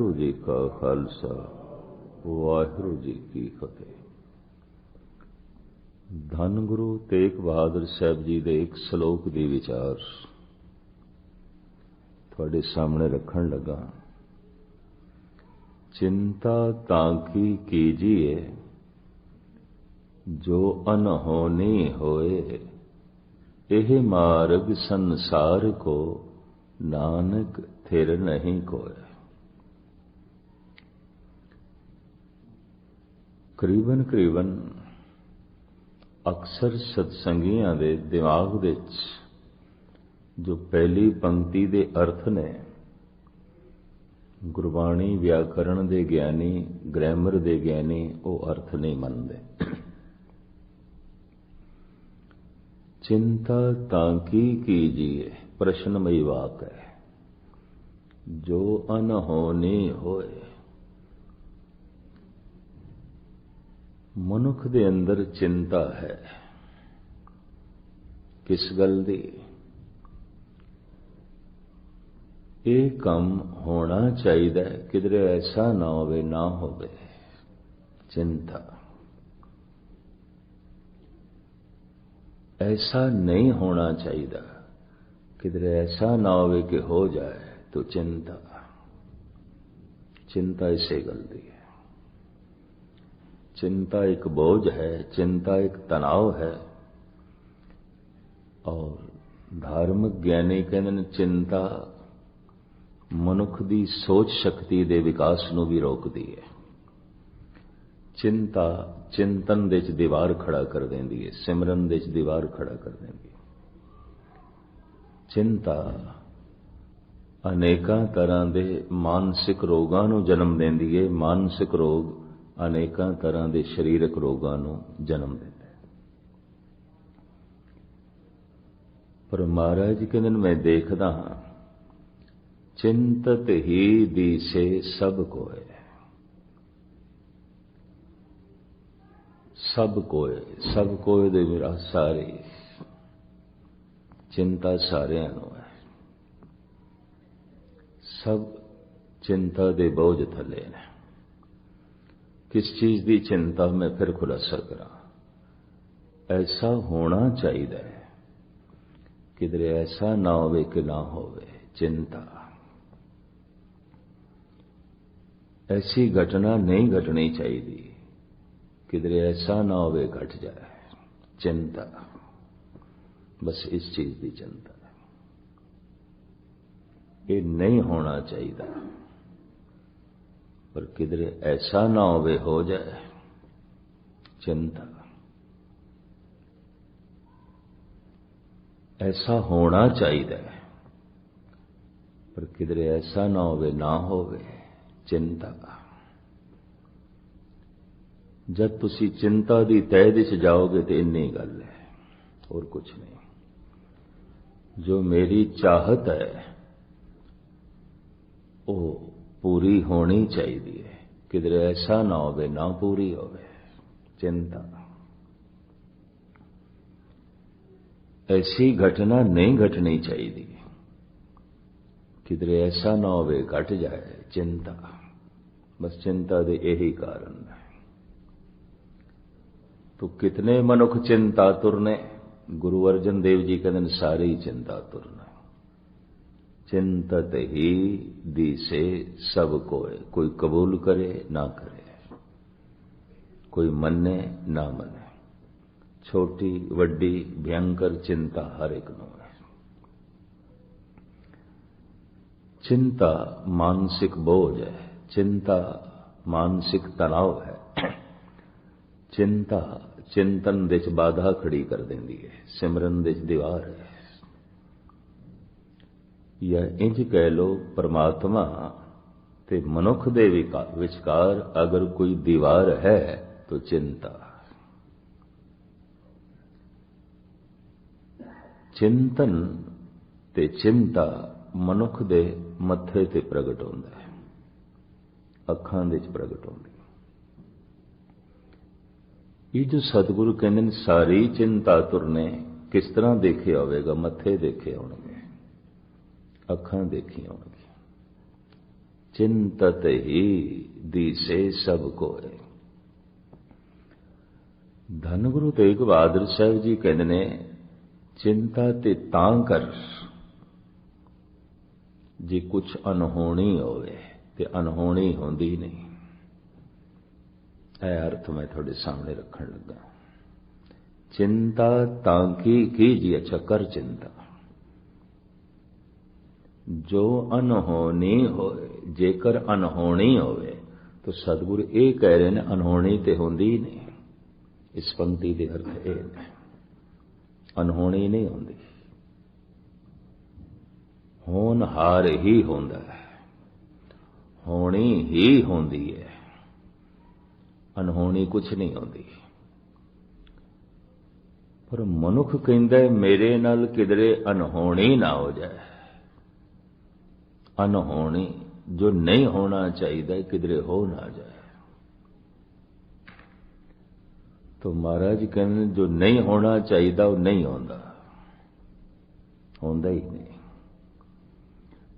ਵਾਹਿਗੁਰੂ ਜੀ ਕਾ ਖਾਲਸਾ, ਵਾਹਿਗੁਰੂ ਜੀ ਕੀ ਫਤਿਹ। ਧੰਨ ਗੁਰੂ ਤੇਗ ਬਹਾਦਰ ਸਾਹਿਬ ਜੀ ਦੇ ਇੱਕ ਸ਼ਲੋਕ ਦੀ ਵਿਚਾਰ ਤੁਹਾਡੇ ਸਾਹਮਣੇ ਰੱਖਣ ਲੱਗਾ। ਚਿੰਤਾ ਤਾਂ ਕੀ ਕੀਜੀਏ, ਜੋ ਅਨਹੋਨੀ ਹੋਏ, ਇਹ ਮਾਰਗ ਸੰਸਾਰ ਕੋ ਨਾਨਕ ਥਿਰ ਨਹੀਂ ਕੋਏ। ਕਰੀਬਨ ਕਰੀਬਨ ਅਕਸਰ ਸਤਸੰਗੀਆਂ ਦੇ ਦਿਮਾਗ ਵਿੱਚ ਜੋ ਪਹਿਲੀ ਪੰਕਤੀ ਦੇ ਅਰਥ ਨੇ, ਗੁਰਬਾਣੀ ਵਿਆਕਰਣ ਦੇ ਗਿਆਨੀ, ਗ੍ਰਾਮਰ ਦੇ ਗਿਆਨੀ, ਉਹ ਅਰਥ ਨਹੀਂ ਮੰਨਦੇ। ਚਿੰਤਾ ਤਾਂ ਕੀ ਕੀਜੀਏ, ਪ੍ਰਸ਼ਨਮਈ ਵਾਕ ਹੈ। ਜੋ ਅਨਹੋਨੀ ਹੋਏ ਮਨੁੱਖ ਦੇ ਅੰਦਰ ਚਿੰਤਾ ਹੈ ਕਿਸ ਗੱਲ ਦੀ ਇਹ ਕੰਮ ਹੋਣਾ ਚਾਹੀਦਾ ਹੈ ਕਿਧਰੇ ਐਸਾ ਨਾ ਹੋਵੇ ਨਾ ਹੋਵੇ ਚਿੰਤਾ ऐसा नहीं होना चाहिए किधर ऐसा ना हो कि हो जाए तो चिंता चिंता इसे गलती है चिंता एक बोझ है चिंता एक तनाव है और धार्मिक ज्ञानी कहते ने चिंता ਮਨੁੱਖ ਦੀ ਸੋਚ ਸ਼ਕਤੀ ਦੇ ਵਿਕਾਸ ਨੂੰ ਵੀ ਰੋਕਦੀ ਹੈ ਚਿੰਤਾ ਚਿੰਤਨ ਦੇ ਚ ਦੀਵਾਰ ਖੜਾ ਕਰ ਦਿੰਦੀ ਹੈ ਸਿਮਰਨ ਦੇ ਚ ਦੀਵਾਰ ਖੜਾ ਕਰ ਦਿੰਦੀ ਹੈ ਚਿੰਤਾ ਅਨੇਕਾਂ ਤਰ੍ਹਾਂ ਦੇ ਮਾਨਸਿਕ ਰੋਗਾਂ ਨੂੰ ਜਨਮ ਦਿੰਦੀ ਹੈ ਮਾਨਸਿਕ ਰੋਗ ਅਨੇਕਾਂ ਤਰ੍ਹਾਂ ਦੇ ਸਰੀਰਕ ਰੋਗਾਂ ਨੂੰ ਜਨਮ ਦਿੰਦਾ ਹੈ। ਪਰ ਮਹਾਰਾਜ ਜੀ ਕਹਿੰਦੇ ਮੈਂ ਦੇਖਦਾ ਹਾਂ, ਚਿੰਤਤ ਹੀ ਦੀਸੇ ਸਭ ਕੋਏ। ਸਭ ਕੋਏ ਸਭ ਕੋਏ ਦੇ ਮੇਰਾ ਸਾਰੇ ਚਿੰਤਾ ਸਾਰਿਆਂ ਨੂੰ ਹੈ। ਸਭ ਚਿੰਤਾ ਦੇ ਬੋਝ ਥੱਲੇ ਨੇ। ਕਿਸ ਚੀਜ਼ ਦੀ ਚਿੰਤਾ ਮੈਂ ਫਿਰ ਖੁਲਾਸਾ ਕਰਾਂ? ਐਸਾ ਹੋਣਾ ਚਾਹੀਦਾ ਹੈ। ਕਿਦਰੇ ਐਸਾ ਨਾ ਹੋਵੇ ਕਿ ਨਾ ਹੋਵੇ, ਚਿੰਤਾ। ਐਸੀ ਘਟਨਾ ਨਹੀਂ ਘਟਣੀ ਚਾਹੀਦੀ। ਕਿਦਰੇ ਐਸਾ ਨਾ ਹੋਵੇ ਘਟ ਜਾਏ, ਚਿੰਤਾ। ਬਸ ਇਸ ਚੀਜ਼ ਦੀ ਚਿੰਤਾ। ਇਹ ਨਹੀਂ ਹੋਣਾ ਚਾਹੀਦਾ। ਪਰ ਕਿਧਰੇ ਐਸਾ ਨਾ ਹੋਵੇ, ਹੋ ਜਾਏ। ਚਿੰਤਾ। ਐਸਾ ਹੋਣਾ ਚਾਹੀਦਾ ਹੈ, ਪਰ ਕਿਧਰੇ ਐਸਾ ਨਾ ਹੋਵੇ ਨਾ ਹੋਵੇ। ਚਿੰਤਾ। ਜਦ ਤੁਸੀਂ ਚਿੰਤਾ ਦੀ ਤਹਿ ਦੇ ਵਿੱਚ ਜਾਓਗੇ ਤੇ ਇੰਨੀ ਗੱਲ ਹੈ, ਹੋਰ ਕੁਝ ਨਹੀਂ। ਜੋ ਮੇਰੀ ਚਾਹਤ ਹੈ, ਉਹ ਪੂਰੀ ਹੋਣੀ ਚਾਹੀਦੀ ਹੈ। ਕਿਦਰੇ ਐਸਾ ਨਾ ਹੋਵੇ, ਨਾ ਪੂਰੀ ਹੋਵੇ। ਚਿੰਤਾ। ਐਸੀ ਘਟਨਾ ਨਹੀਂ ਘਟਣੀ ਚਾਹੀਦੀ। ਕਿਦਰੇ ਐਸਾ ਨਾ ਹੋਵੇ, ਘਟ ਜਾਏ। ਚਿੰਤਾ। ਬਸ ਚਿੰਤਾ ਦੇ ਇਹੀ ਕਾਰਨ ਹੈ। ਤੋ ਕਿਤਨੇ ਮਨੁੱਖ ਚਿੰਤਾ ਤੁਰਨੇ? ਗੁਰੂ ਅਰਜਨ ਦੇਵ ਜੀ ਕਹਿੰਦੇ ਨੇ, ਸਾਰੀ ਚਿੰਤਾ ਤੁਰਨ। चिंतत ही दी से सबको कोई कबूल करे, ना करे। कोई मने, ना मने। छोटी, वड्डी, भयंकर चिंता हर एक नो है। चिंता मानसिक बोझ है। चिंता मानसिक तनाव है। चिंता चिंतन दिच बाधा खड़ी कर देंगी है। सिमरन दिच दीवार है। ਜਾਂ ਇੰਜ ਕਹਿ ਲੋ ਪਰਮਾਤਮਾ, ਤੇ ਮਨੁੱਖ ਦੇ ਵਿਚਕਾਰ ਅਗਰ ਕੋਈ ਦੀਵਾਰ ਹੈ ਤਾਂ ਚਿੰਤਾ। ਚਿੰਤਨ ਤੇ ਚਿੰਤਾ ਮਨੁੱਖ ਦੇ ਮੱਥੇ ਤੇ ਪ੍ਰਗਟ ਹੁੰਦਾ ਹੈ। ਅੱਖਾਂ ਦੇ ਵਿੱਚ ਪ੍ਰਗਟ ਹੁੰਦੀ ਇਹ ਜੋ ਸਤਿਗੁਰੂ ਕਹਿੰਦੇ ਨੇ, ਸਾਰੀ ਚਿੰਤਾ ਤੁਰਨੇ ਕਿਸ ਤਰ੍ਹਾਂ ਦੇਖਿਆ ਹੋਵੇਗਾ? ਮੱਥੇ ਦੇਖੇ ਹੋਣਗੇ। ਅੱਖਾਂ ਦੇਖੀਆਂ ਹੋਣਗੀਆਂ। ਚਿੰਤਤ ਹੀ ਦੀਸੇ ਸਭ ਕੋਏ। ਧੰਨ ਗੁਰੂ ਤੇਗ ਬਹਾਦਰ ਸਾਹਿਬ ਜੀ ਕਹਿੰਦੇ ਨੇ, ਚਿੰਤਾ ਤੇ ਤਾਂ ਕਰ, ਜੇ ਕੁਝ ਅਨਹੋਣੀ ਹੋਵੇ ਤੇ ਅਨਹੋਣੀ ਹੁੰਦੀ ਨਹੀਂ। ਇਹ ਅਰਥ ਮੈਂ ਤੁਹਾਡੇ ਸਾਹਮਣੇ ਰੱਖਣ ਲੱਗਾ। ਚਿੰਤਾ ਤਾਂ ਕੀ ਜੀ ਅੱਛਾ, ਕਰ ਚਿੰਤਾ। ਜੋ ਅਨਹੋਣੀ ਹੋਏ ਜੇਕਰ ਅਨਹੋਣੀ ਹੋਵੇ, ਤਾਂ ਸਤਿਗੁਰ ਇਹ ਕਹਿ ਰਹੇ ਨੇ ਅਨਹੋਣੀ ਤੇ ਹੁੰਦੀ ਨਹੀਂ। ਇਸ ਪੰਕਤੀ ਦੇ ਅਰਥ ਇਹ ਨੇ। ਅਨਹੋਣੀ ਨਹੀਂ ਹੁੰਦੀ। ਹੋਣ ਹਾਰ ਹੀ ਹੁੰਦਾ ਹੈ। ਹੋਣੀ ਹੀ ਹੁੰਦੀ ਹੈ। ਅਨਹੋਣੀ ਕੁਝ ਨਹੀਂ ਹੁੰਦੀ। ਪਰ ਮਨੁੱਖ ਕਹਿੰਦਾ ਮੇਰੇ ਨਾਲ ਕਿਧਰੇ ਅਨਹੋਣੀ ਨਾ ਹੋ ਜਾਏ। ਅਨਹੋਣੀ ਜੋ ਨਹੀਂ ਹੋਣਾ ਚਾਹੀਦਾ ਕਿਧਰੇ ਹੋ ਨਾ ਜਾਏ। ਤੋ ਮਹਾਰਾਜ ਕਹਿੰਦੇ, ਜੋ ਨਹੀਂ ਹੋਣਾ ਚਾਹੀਦਾ, ਉਹ ਨਹੀਂ ਹੁੰਦਾ ਹੁੰਦਾ ਹੀ ਨਹੀਂ।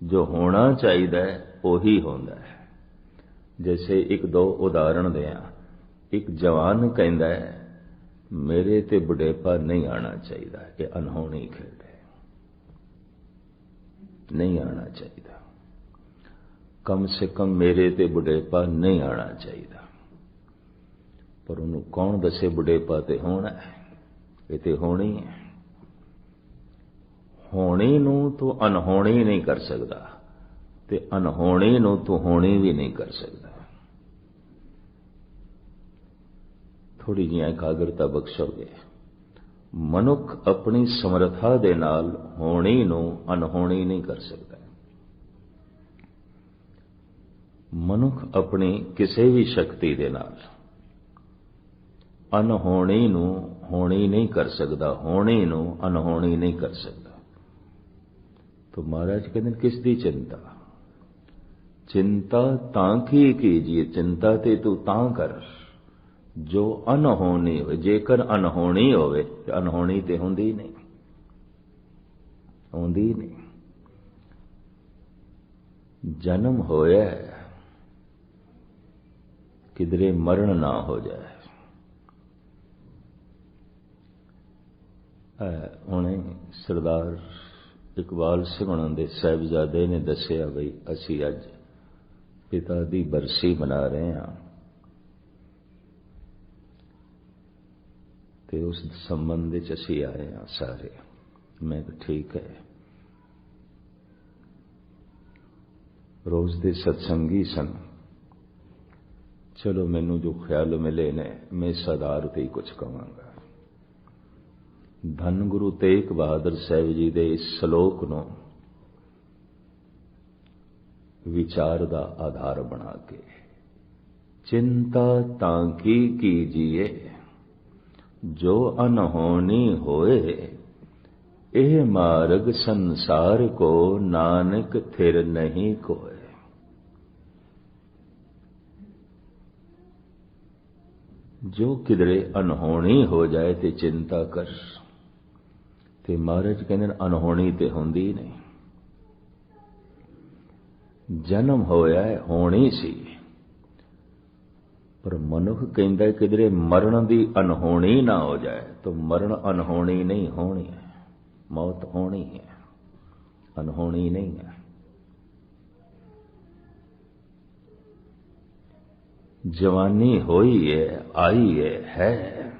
ਜੋ ਹੋਣਾ ਚਾਹੀਦਾ ਉਹੀ ਹੁੰਦਾ ਹੈ। ਜੈਸੇ ਇੱਕ ਦੋ ਉਦਾਹਰਣ ਦਿਆਂ। ਇੱਕ ਜਵਾਨ ਕਹਿੰਦਾ ਮੇਰੇ ਤੇ ਬੁਢੇਪਾ ਨਹੀਂ ਆਣਾ ਚਾਹੀਦਾ, ਇਹ ਅਨਹੋਣੀ ਖੇਡ ਹੈ। ਨਹੀਂ ਆਣਾ ਚਾਹੀਦਾ। ਕਮ ਸੇ ਕਮ ਮੇਰੇ ਤੇ ਬੁਢੇਪਾ ਨਹੀਂ ਆਣਾ ਚਾਹੀਦਾ ਪਰ ਉਹਨੂੰ ਕੌਣ ਦੱਸੇ ਬੁਢੇਪਾ ਤੇ ਹੋਣਾ ਹੈ ਇਹ ਤੇ ਹੋਣੀ ਹੈ ਹੋਣੀ ਨੂੰ ਤੂੰ ਅਨਹੋਣੀ ਨਹੀਂ ਕਰ ਸਕਦਾ ਤੇ ਅਨਹੋਣੀ ਨੂੰ ਤੂੰ ਹੋਣੀ ਵੀ ਨਹੀਂ ਕਰ ਸਕਦਾ ਥੋੜੀ ਜਿਹੀ ਇਕਾਗਰਤਾ ਬਖਸ਼ੋਗੇ ਮਨੁੱਖ ਆਪਣੀ ਸਮਰੱਥਾ ਦੇ ਨਾਲ ਹੋਣੀ ਨੂੰ ਅਨਹੋਣੀ ਨਹੀਂ ਕਰ ਸਕਦਾ ਮਨੁੱਖ ਆਪਣੀ ਕਿਸੇ ਵੀ ਸ਼ਕਤੀ ਦੇ ਨਾਲ ਅਨਹੋਣੀ ਨੂੰ ਹੋਣੀ ਨਹੀਂ ਕਰ ਸਕਦਾ, ਹੋਣੀ ਨੂੰ ਅਨਹੋਣੀ ਨਹੀਂ ਕਰ ਸਕਦਾ। ਤੋ ਮਹਾਰਾਜ ਕਹਿੰਦੇ ਕਿਸ ਦੀ ਚਿੰਤਾ? ਚਿੰਤਾ ਤਾਂ ਕੀ ਜੀ ਚਿੰਤਾ ਤੇ ਤੂੰ ਤਾਂ ਕਰ। ਜੋ ਅਨਹੋਣੀ ਹੋਵੇ, ਜੇਕਰ ਅਨਹੋਣੀ ਹੋਵੇ, ਤੇ ਅਨਹੋਣੀ ਤੇ ਹੁੰਦੀ ਨਹੀਂ। ਹੁੰਦੀ ਨਹੀਂ। ਜਨਮ ਹੋਇਆ ਕਿਧਰੇ ਮਰਨ ਨਾ ਹੋ ਜਾਏ। ਹੁਣੇ ਸਰਦਾਰ ਇਕਬਾਲ ਸਿੰਘ ਉਹਨਾਂ ਦੇ ਸਾਹਿਬਜ਼ਾਦੇ ਨੇ ਦੱਸਿਆ ਬਈ, ਅਸੀਂ ਅੱਜ ਪਿਤਾ ਦੀ ਬਰਸੀ ਮਨਾ ਰਹੇ ਹਾਂ। ਤੇ ਉਸ ਸੰਬੰਧ ਵਿੱਚ ਅਸੀਂ ਆਏ ਹਾਂ ਸਾਰੇ। ਮੈਂ ਕਿਹਾ, ਠੀਕ ਹੈ। ਰੋਜ਼ ਦੇ ਸਤਸੰਗੀ ਸਨ। ਚਲੋ ਮੈਨੂੰ ਜੋ ਖਿਆਲ ਮਿਲੇ ਨੇ, ਮੈਂ ਇਸ ਆਧਾਰ ਤੇ ਹੀ ਕੁਝ ਕਵਾਂਗਾ ਧੰਨ ਗੁਰੂ ਤੇਗ ਬਹਾਦਰ ਸਾਹਿਬ ਜੀ ਦੇ ਇਸ ਸ਼ਲੋਕ ਨੂੰ ਵਿਚਾਰ ਦਾ ਆਧਾਰ ਬਣਾ ਕੇ। ਚਿੰਤਾ ਤਾਂ ਕੀ ਕੀਜੀਏ, ਜੋ ਅਨਹੋਣੀ ਹੋਏ, ਇਹ ਮਾਰਗ ਸੰਸਾਰ ਕੋ ਨਾਨਕ ਥਿਰ ਨਹੀਂ ਕੋਏ। ਜੋ ਕਿਧਰੇ ਅਨਹੋਣੀ ਹੋ ਜਾਏ ਤੇ ਚਿੰਤਾ ਕਰ। ਤੇ ਮਹਾਰਾਜ ਕਹਿੰਦੇ ਨੇ ਅਨਹੋਣੀ ਤੇ ਹੁੰਦੀ ਨਹੀਂ। ਜਨਮ ਹੋਇਆ ਹੈ, ਹੋਣੀ ਸੀ। ਪਰ ਮਨੁੱਖ ਕਹਿੰਦਾ ਕਿਧਰੇ ਮਰਨ ਦੀ ਅਨਹੋਣੀ ਨਾ ਹੋ ਜਾਏ, ਤਾਂ ਮਰਨ ਅਨਹੋਣੀ ਨਹੀਂ ਹੋਣੀ ਹੈ। ਮੌਤ ਹੋਣੀ ਹੈ ਅਨਹੋਣੀ ਨਹੀਂ ਹੈ। ਜਵਾਨੀ ਹੋਈ ਹੈ ਆਈ ਹੈ ਹੈ।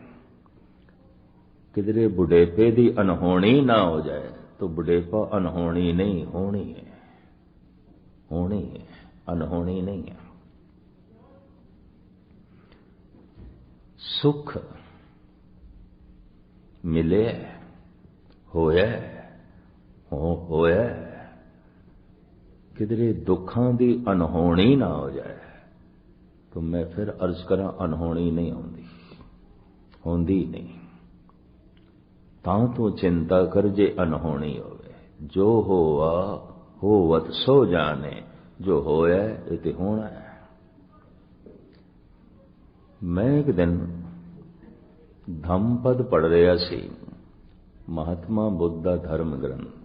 ਕਿਧਰੇ ਬੁਢੇਪੇ ਦੀ ਅਨਹੋਣੀ ਨਾ ਹੋ ਜਾਏ, ਤਾਂ ਬੁਢੇਪਾ ਅਨਹੋਣੀ ਨਹੀਂ ਹੋਣੀ ਹੈ ਹੋਣੀ ਹੈ ਅਨਹੋਣੀ ਨਹੀਂ ਹੈ ਸੁਖ ਮਿਲੇ, ਹੋਇਆ, ਹੋ, ਹੋਇਆ। ਕਿਧਰੇ ਦੁੱਖਾਂ ਦੀ ਅਨਹੋਣੀ ਨਾ ਹੋ ਜਾਏ। ਤਾਂ ਮੈਂ ਫਿਰ ਅਰਜ਼ ਕਰਾਂ ਅਣਹੋਣੀ ਨਹੀਂ ਆਉਂਦੀ ਹੁੰਦੀ ਨਹੀਂ। ਤਾਂ ਤੂੰ ਚਿੰਤਾ ਕਰ ਜੇ ਅਣਹੋਣੀ ਹੋਵੇ। ਜੋ ਹੋਵਾ ਹੋਵਤ ਸੋ ਜਾਣੇ, ਜੋ ਹੋਇਆ, ਇਹ ਤੇ ਹੋਣਾ ਹੈ। ਮੈਂ ਇੱਕ ਦਿਨ ਧੰਮਪਦ ਪੜ ਰਿਹਾ ਸੀ। ਮਹਾਤਮਾ ਬੁੱਧ ਦਾ ਧਰਮ ਗ੍ਰੰਥ।